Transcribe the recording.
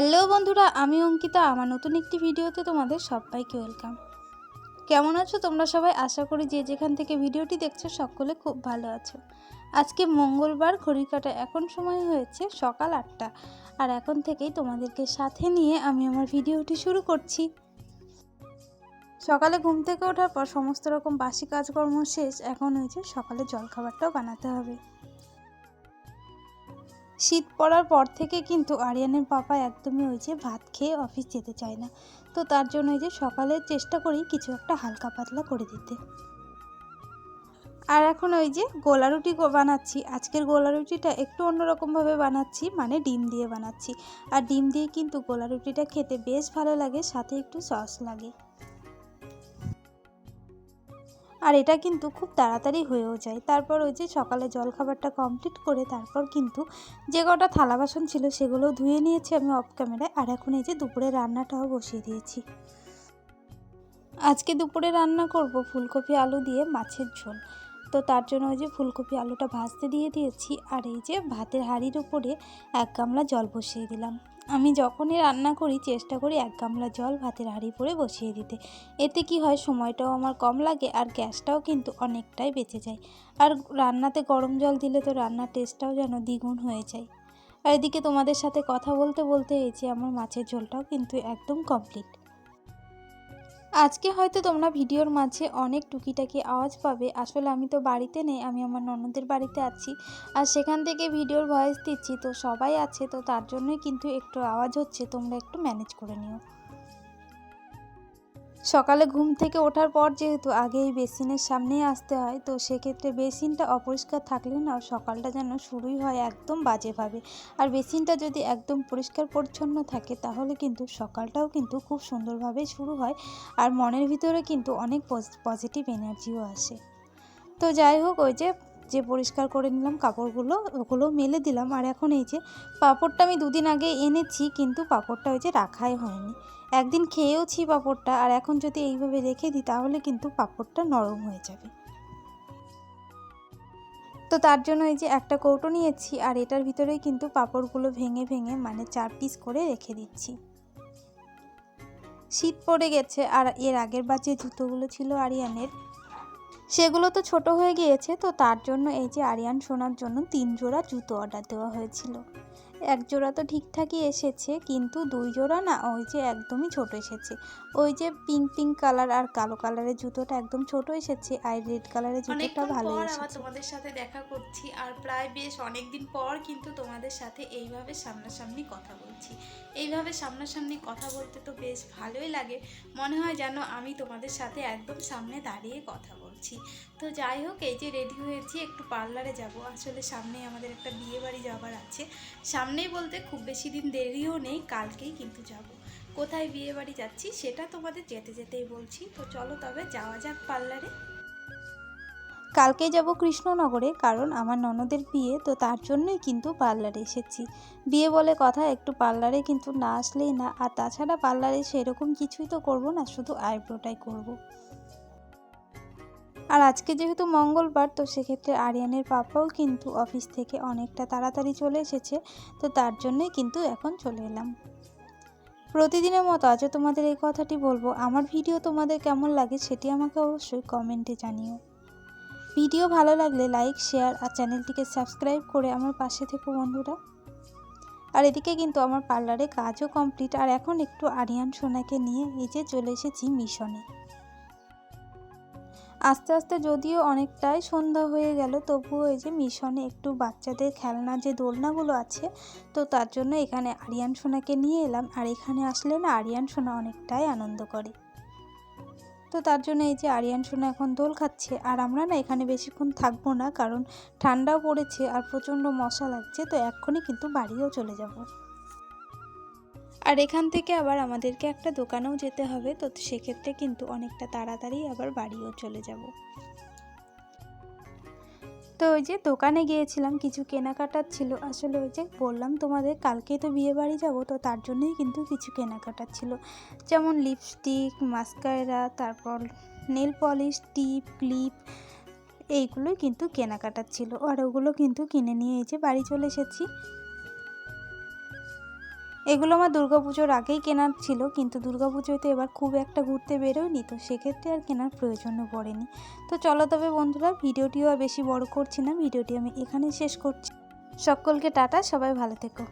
Hello বন্ধুরা, আমি অঙ্কিতা। আমার নতুন একটি ভিডিওতে তোমাদের সবাইকে ওয়েলকাম কেমন আছো তোমরা সবাই? আশা করি যে যেখান থেকে ভিডিওটি দেখছ সকলে খুব ভালো আছো। আজকে মঙ্গলবার ঘড়ির কাটা এখন সময় হয়েছে সকাল আটটা। আর এখন থেকেই তোমাদেরকে সাথে নিয়ে আমি আমার ভিডিওটি শুরু করছি। সকালে ঘুম থেকে ওঠার পর সমস্ত রকম বাসি কাজকর্ম শেষ। এখন হয়েছে সকালে জলখাবারটাও বানাতে হবে। শীত পড়ার পর থেকে কিন্তু আরিয়ানের পাপা একদমই ওই যে ভাত খেয়ে অফিস যেতে চায় না। তো তার জন্য ওই যে সকালে চেষ্টা করি কিছু একটা হালকা পাতলা করে দিতে। আর এখন ওই যে গোলা রুটি বানাচ্ছি। আজকের গোলা রুটিটা একটু অন্যরকমভাবে বানাচ্ছি মানে ডিম দিয়ে বানাচ্ছি। আর ডিম দিয়ে কিন্তু গোলা রুটিটা খেতে বেশ ভালো লাগে, সাথে একটু সস লাগে। আর এটা কিন্তু খুব তাড়াতাড়ি হয়েও যায়। তারপর ওই যে সকালে জলখাবারটা কমপ্লিট করে তারপর কিন্তু যে কটা থালা বাসন ছিল সেগুলো ধুয়ে নিয়েছি আমি অফ ক্যামেরায় আর এখন এই যে দুপুরে রান্নাটাও বসিয়ে দিয়েছি। আজকে দুপুরে রান্না করব ফুলকপি আলু দিয়ে মাছের ঝোল। তো তার জন্য ওই যে ফুলকপি আলুটা ভাজতে দিয়ে দিয়েছি। আর এই যে ভাতের হাঁড়ির উপরে এক গামলা জল বসিয়ে দিলাম। আমি যখনই রান্না করি, চেষ্টা করি এক গামলা জল ভাতের হাঁড়ি পরে বসিয়ে দিতে। এতে কি হয়, সময়টাও আমার কম লাগে আর গ্যাসটাও কিন্তু অনেকটাই বেঁচে যায়। আর রান্নাতে গরম জল দিলে তো রান্নার টেস্টটাও যেন দ্বিগুণ হয়ে যায়। আর এদিকে তোমাদের সাথে কথা বলতে বলতে এই যে আমার মাছের ঝোলটাও কিন্তু একদম কমপ্লিট আজকে হয়তো তোমরা ভিডিওর মাঝে অনেক টুকিটাকি আওয়াজ পাবে। আসলে আমি তো বাড়িতে নেই, আমি আমার ননদের বাড়িতে আছি। আর সেখান থেকে ভিডিওর ভয়েস দিচ্ছি, তো সবাই আছে, তো তার জন্যই কিন্তু একটু আওয়াজ হচ্ছে, তোমরা একটু ম্যানেজ করে নিও। সকালে ঘুম থেকে ওঠার পর যেহেতু আগে এই বেসিনের সামনেই আসতে হয়, তো সেক্ষেত্রে বেসিনটা অপরিষ্কার থাকলে না সকালটা যেন শুরুই হয় একদম বাজেভাবে। আর বেসিনটা যদি একদম পরিষ্কার পরিচ্ছন্ন থাকে, তাহলে কিন্তু সকালটাও কিন্তু খুব সুন্দরভাবে শুরু হয় আর মনের ভিতরে কিন্তু অনেক পজিটিভ এনার্জিও আসে। তো যাই হোক, ওই যে যে পরিষ্কার করে নিলাম কাপড়গুলো, ওগুলো মেলে দিলাম। আর এখন এই যে, পাঁপড়টা আমি দুদিন আগে এনেছি, কিন্তু পাঁপড়টা ওই যে রাখাই হয়নি। একদিন খেয়েওছি পাঁপড়টা, আর এখন যদি এইভাবে রেখে দিই, তাহলে কিন্তু পাঁপড়টা নরম হয়ে যাবে। তো তার জন্য এই যে একটা কৌটো নিয়েছি, আর এটার ভিতরেই কিন্তু পাঁপড়গুলো ভেঙে ভেঙে মানে চার পিস করে রেখে দিচ্ছি। শীত পড়ে গেছে, আর এর আগের বার যে জুতোগুলো ছিল আরিয়ানের, সেগুলো তো ছোট হয়ে গিয়েছে, তো তার জন্য এই যে আরিয়ান সোনার জন্য তিন জোড়া জুতো অর্ডার দেওয়া হয়েছিল। এক জোড়া তো ঠিকঠাকই এসেছে কিন্তু দুই জোড়া না ওই যে একদমই ছোট এসেছে। ওই যে পিঙ্ক পিঙ্ক কালার আর কালো কালারের জুতোটা একদম ছোট এসেছে আর রেড কালারের জুতোটা ভালো এসেছে। তোমাদের সাথে দেখা করছি আর প্রায় বেশ অনেক দিন পর কিন্তু তোমাদের সাথে এইভাবে সামনাসামনি কথা বলছি। এইভাবে সামনাসামনি কথা বলতে তো বেশ ভালোই লাগে মনে হয় যেন আমি তোমাদের সাথে একদম সামনে দাঁড়িয়ে কথা বলছি। তো যাই হোক এই যে রেডি হয়েছি একটু পার্লারে যাব। আসলে সামনেই আমাদের একটা বিয়ে বাড়ি যাবার আছে সামনেই বলতে খুব বেশি দিন দেরিও নেই, কালকেই কিন্তু যাব। কোথায় বিয়ে বাড়ি যাচ্ছি সেটা তোমাদের যেতে যেতেই বলছি। তো চলো তবে যাওয়া যাক পার্লারে। কালকে যাব কৃষ্ণনগরে, কারণ আমার ননদের বিয়ে, তো তার জন্যই কিন্তু পার্লারে এসেছি। বিয়ে বলে কথা, একটু পার্লারে কিন্তু না আসলেই না। আর তাছাড়া পার্লারে সেরকম কিছুই তো করব না, শুধু আইব্রোটাই করব। আর আজকে যেহেতু মঙ্গলবার, তো সেক্ষেত্রে আরিয়ানের পাপাও কিন্তু অফিস থেকে অনেকটা তাড়াতাড়ি চলে এসেছে, তো তার জন্যই কিন্তু এখন চলে এলাম। প্রতিদিনের মতো আজও তোমাদের এই কথাটি বলব, আমার ভিডিও তোমাদের কেমন লাগে সেটি আমাকে অবশ্যই কমেন্টে জানিও। ভিডিও ভালো লাগলে লাইক, শেয়ার আর চ্যানেলটিকে সাবস্ক্রাইব করে আমার পাশে থেকো বন্ধুরা। আর এদিকে কিন্তু আমার পার্লারে কাজও কমপ্লিট, আর এখন একটু আরিয়ান সোনাকে নিয়ে এই যে চলে এসেছি মিশনে। আস্তে আস্তে যদিও অনেকটাই সন্ধ্যা হয়ে গেল, তবুও এই যে মিশনে একটু বাচ্চাদের খেলনা যে দোলনাগুলো আছে, তো তার জন্য এখানে আরিয়ান সোনাকে নিয়ে এলাম। আর এখানে আসলে না আরিয়ান সোনা অনেকটাই আনন্দ করে। তো তার জন্য এই যে আরিয়ান সোনা এখন দোল খাচ্ছে। আর আমরা না এখানে বেশিক্ষণ থাকব না, কারণ ঠান্ডাও পড়েছে আর প্রচণ্ড মশা লাগছে, তো এক্ষুনি কিন্তু বাড়িও চলে যাব। আর এখান থেকে আবার আমাদেরকে একটা দোকানেও যেতে হবে, তো সেক্ষেত্রে কিন্তু অনেকটা তাড়াতাড়ি আবার বাড়িও চলে যাব। তো ওই যে দোকানে গিয়েছিলাম, কিছু কেনাকাটার ছিল। আসলে ওই যে বললাম তোমাদের কালকে তো বিয়ে বাড়ি যাব, তো তার জন্যই কিন্তু কিছু কেনাকাটার ছিল। যেমন লিপস্টিক মাস্কারা তারপর নেল পলিশ টিপ ক্লিপ এইগুলোই কিন্তু কেনাকাটার ছিল। আর ওগুলো কিন্তু কিনে নিয়ে এই যে বাড়ি চলে এসেছি। এগুলো আমার দুর্গাপুজোর আগেই কেনার ছিল, কিন্তু দুর্গাপুজোয় তো এবার খুব একটা ঘুরতে বেরোয়নি, তো সেক্ষেত্রে আর কেনার প্রয়োজনও পড়েনি। তো চলো তবে বন্ধুরা, ভিডিওটিও আর বেশি বড় করছি না, ভিডিওটি আমি এখানেই শেষ করছি। সকলকে টাটা, সবাই ভালো থেকো।